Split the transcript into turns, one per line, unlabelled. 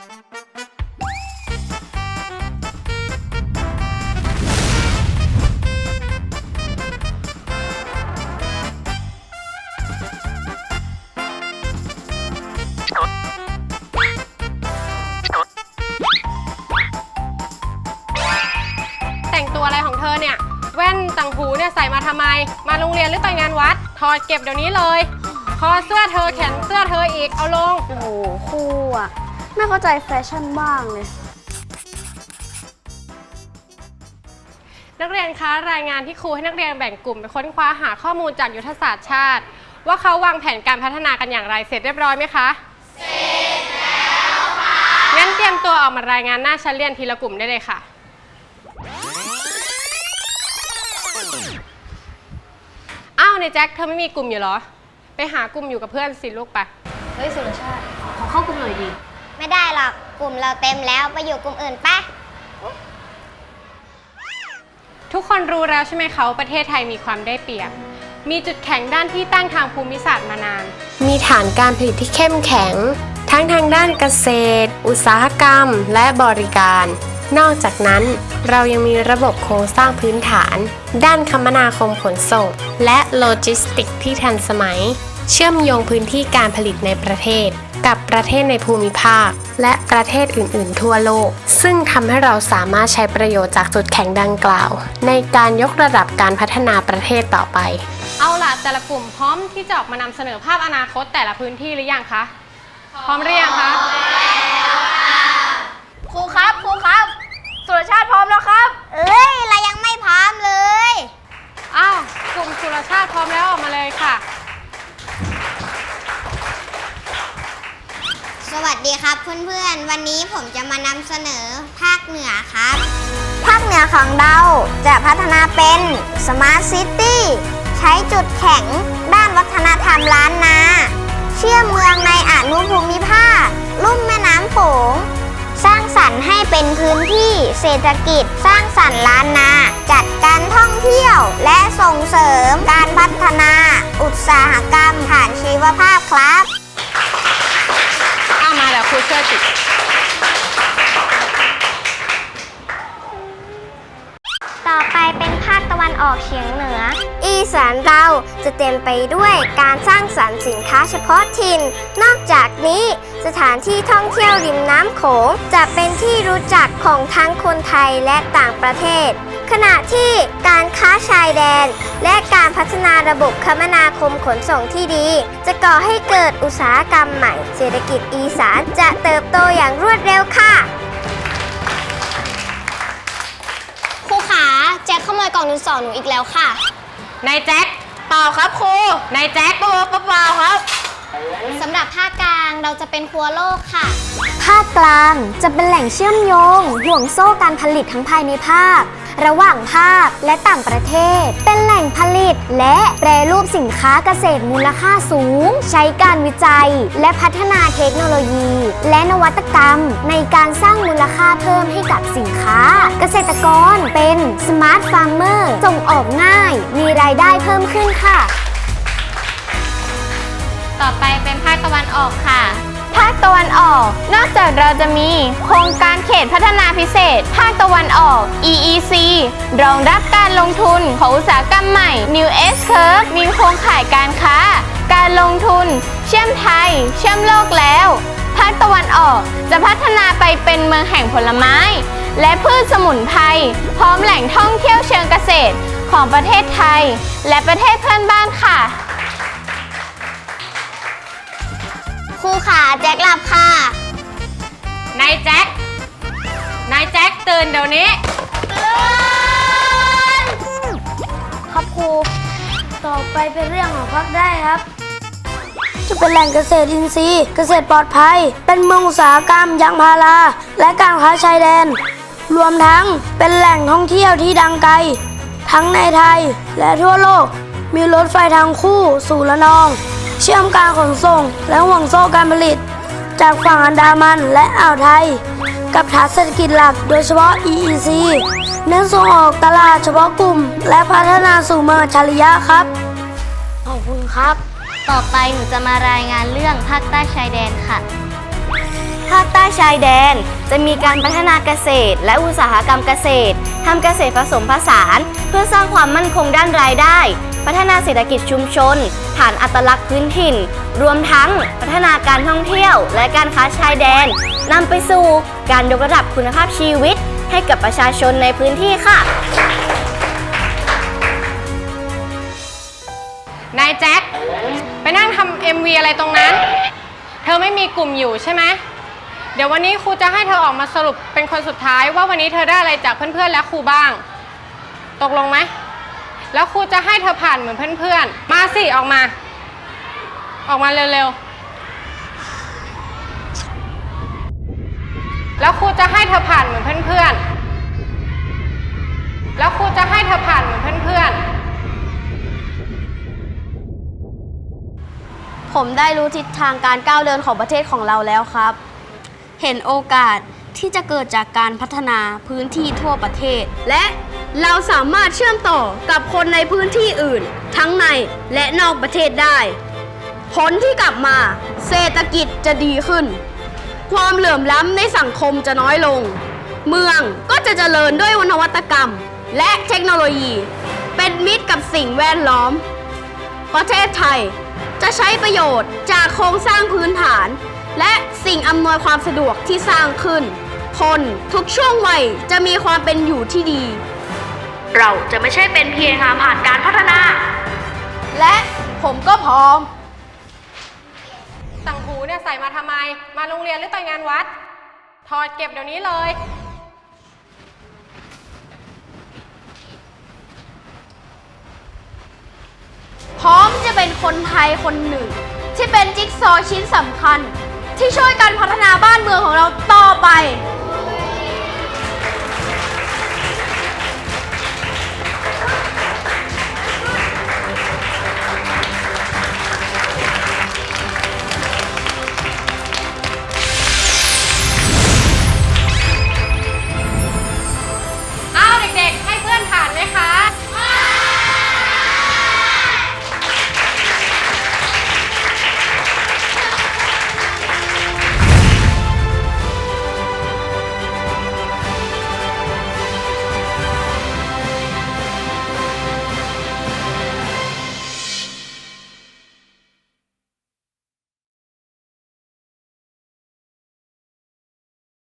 แต่งตัวอะไรของเธอเนี่ย แว่นต่างหูเนี่ยใส่มาทำไม มาโรงเรียนหรือไปงานวัด ถอดเก็บเดี๋ยวนี้เลย คอเสื้อเธอแขนเสื้อเธออีกเอาลง
โอ้โหครูอะ ไม่เข้าใจแฟชั่นบ้างเลย
นักเรียนคะรายงานที่ครูให้นักเรียนแบ่งกลุ่มไปค้นคว้าหาข้อมูลจากยุทธศาสตร์ชาติ ว่าเขาวางแผนการพัฒนากันอย่างไรเสร็จเรียบร้อยไหมคะเสร็จแล้วค่ะงั้นเตรียมตัวออกมารายงานหน้าชั้นเรียนทีละกลุ่มได้เลยค่ะ อ้าวในแจ็คเธอไม่มีกลุ่มอยู่เหรอ ไปหากลุ่มอยู่กับเพื่อนสิลูกไป
เฮ้ยสุรชาติ ขอเข้ากลุ่มหน่อยดี
ไม่ได้หรอกกลุ่มเราเต็มแล้วไปอยู่กลุ่มอื่นปะ
ทุกคนรู้แล้วใช่ไหมคะว่าประเทศไทยมีความได้เปรียบ มีจุดแข็งด้านที่ตั้งทางภูมิศาสตร์มานาน มีฐานการผลิตที่เข้มแข็ง ทั้งทางด้านเกษตร อุตสาหกรรม และบริการ นอกจากนั้นเรายังมีระบบโครงสร้างพื้นฐาน ด้านคมนาคมขนส่ง และโลจิสติกที่ทันสมัย เชื่อมโยงพื้นที่การผลิตในประเทศ กับประเทศในภูมิภาค และประเทศอื่น ๆ ทั่วโลก ซึ่งทำให้เราสามารถใช้ประโยชน์จากจุดแข็งดังกล่าว ในการยกระดับการพัฒนาประเทศต่อไป เอาล่ะแต่ละกลุ่มพร้อมที่จะออกมานำเสนอภาพอนาคตแต่ละพื้นที่หรือยังคะ พร้อมหรือยังคะ
ครูครับครูครับสุรชาติพร้อมแล้วครับ
เอ้ยเรายังไม่พร้อมเลย
อ้าวกลุ่มสุรชาติพร้อมแล้วออกมาเลยค่ะ
สวัสดีครับเพื่อนๆ วันนี้ผมจะมานำเสนอภาคเหนือครับ ภาคเหนือของเราจะพัฒนาเป็น Smart City ใช้จุดแข็งด้านวัฒนธรรมล้านนา เชื่อมเมืองในอนุภูมิภาค ลุ่มแม่น้ำโขงสร้างสรรค์ให้เป็นพื้นที่เศรษฐกิจสร้างสรรค์ล้านนา จัดการท่องเที่ยวและส่งเสริมการพัฒนา อุตสาหกรรมฐานชีวภาพครับ
เอามาเดี๋ยวครูช่วยติด
ต่อไปเป็นภาคตะวันออกเฉียงเหนือ อีสานเราจะเต็มไปด้วยการสร้างสรรค์สินค้าเฉพาะถิ่น นอกจากนี้สถานที่ท่องเที่ยวริมน้ำโขง จะเป็นที่รู้จักของทั้งคนไทยและต่างประเทศ ขณะที่การค้าชายแดน และการพัฒนาระบบคมนาคมขนส่งที่ดี จะก่อให้เกิดอุตสาหกรรมใหม่ เศรษฐกิจอีสานจะเติบโตอย่างรวดเร็วค่ะครูขาแจ็คขโมยกล่องดินสอหนูอีกแล้วค่ะ
นายแจ็คเปล่าครับครูนายแจ็คเปล่าเปล่าครับ
สำหรับภาคกลางเราจะเป็นครัวโลกค่ะ ภาคกลางจะเป็นแหล่งเชื่อมโยงห่วงโซ่การผลิตทั้งภายในภาค ระหว่างภาคและต่างประเทศ เป็นแหล่งผลิตและแปรรูปสินค้าเกษตรมูลค่าสูง ใช้การวิจัย และพัฒนาเทคโนโลยี และนวัตกรรม ในการสร้างมูลค่าเพิ่มให้กับสินค้า เกษตรกรเป็นสมาร์ทฟาร์มเมอร์ส่งออกง่าย มีรายได้เพิ่มขึ้นค่ะ
ต่อไปเป็นภาคตะวันออกค่ะ
ภาคตะวันออก
นอกจากเราจะมีโครงการเขตพัฒนาพิเศษ ภาคตะวันออก EEC รองรับการลงทุนของอุตสาหกรรมใหม่ New S Curve มีโครงข่ายการค้า การลงทุน เชื่อมไทย เชื่อมโลกแล้ว ภาคตะวันออกจะพัฒนาไปเป็นเมืองแห่งผลไม้ และพืชสมุนไพรพร้อมแหล่งท่องเที่ยวเชิงเกษตรของประเทศไทย และประเทศเพื่อนบ้านค่ะ
ครูขาแจ็คหลับค่ะ
นายแจ็ค นายแจ็คตื่นเดี๋ยวนี้
ครับครู ต่อไปเป็นเรื่องของภาคได้ครับ จะเป็นแหล่งเกษตรอินทรีย์ เกษตรปลอดภัย เป็นเมืองอุตสาหกรรมยางพารา และการค้าชายแดน รวมทั้งเป็นแหล่งท่องเที่ยวที่ดังไกล ทั้งในไทยและทั่วโลก มีรถไฟทางคู่สู่ละนอง เชื่อมการขนส่ง และห่วงโซ่การผลิต จากฝั่งอันดามันและอ่าวไทย กับฐานเศรษฐกิจหลักโดยเฉพาะ EEC เน้นส่งออกตลาดเฉพาะกลุ่ม และพัฒนาสู่เมืองอัจฉริยะครับ ขอบคุณครับ
ต่อไปหนูจะมารายงานเรื่องภาคใต้ชายแดนค่ะ
ภาคใต้ชายแดนจะมีการพัฒนาเกษตร และอุตสาหกรรมเกษตรทำเกษตรผสมผสาน เพื่อสร้างความมั่นคงด้านรายได้ พัฒนาเศรษฐกิจชุมชน ฐานอัตลักษณ์พื้นถิ่น รวมทั้งพัฒนาการท่องเที่ยว และการค้าชายแดนนำไปสู่การยกระดับคุณภาพชีวิต ให้กับประชาชนในพื้นที่ค่ะ
นายแจ็คไปนั่งทำ MV อะไรตรงนั้น เธอไม่มีกลุ่มอยู่ใช่ไหมเดี๋ยววันนี้ครูจะให้เธอออกมาสรุปเป็นคนสุดท้ายว่าวันนี้เธอได้อะไรจากเพื่อนๆและครูบ้าง ตกลงไหม แล้วครูจะให้เธอผ่านเหมือนเพื่อนๆ มาสิออกมา ออกมาเร็วๆ แล้วครูจะให้เธอผ่านเหมือนเพื่อนๆ แล้วครูจะให้เธอผ่านเหมือนเพื่อนๆ
ผมได้รู้ทิศทางการก้าวเดินของประเทศของเราแล้วครับ เห็นโอกาส ที่จะเกิดจากการพัฒนาพื้นที่ทั่วประเทศ และเราสามารถเชื่อมต่อกับคนในพื้นที่อื่น ทั้งในและนอกประเทศได้ ผลที่กลับมา เศรษฐกิจจะดีขึ้น ความเหลื่อมล้ำในสังคมจะน้อยลง เมืองก็จะเจริญด้วยนวัตกรรม และเทคโนโลยี เป็นมิตรกับสิ่งแวดล้อม ประเทศไทยจะใช้ประโยชน์จากโครงสร้างพื้นฐาน และสิ่งอำนวยความสะดวกที่สร้างขึ้น คนทุกช่วงวัยจะมีความเป็นอยู่ที่ดี เราจะไม่ใช่เป็นเพียงทางผ่านการพัฒนา และผมก็พร้อม
ต่างหูเนี่ยใส่มาทำไม มาโรงเรียนหรือไปงานวัด ถอดเก็บเดี๋ยวนี้เลย
พร้อมจะเป็นคนไทยคนหนึ่ง ที่เป็นจิ๊กซอว์ชิ้นสำคัญ ที่ช่วยกันพัฒนาบ้านเมืองของเราต่อไป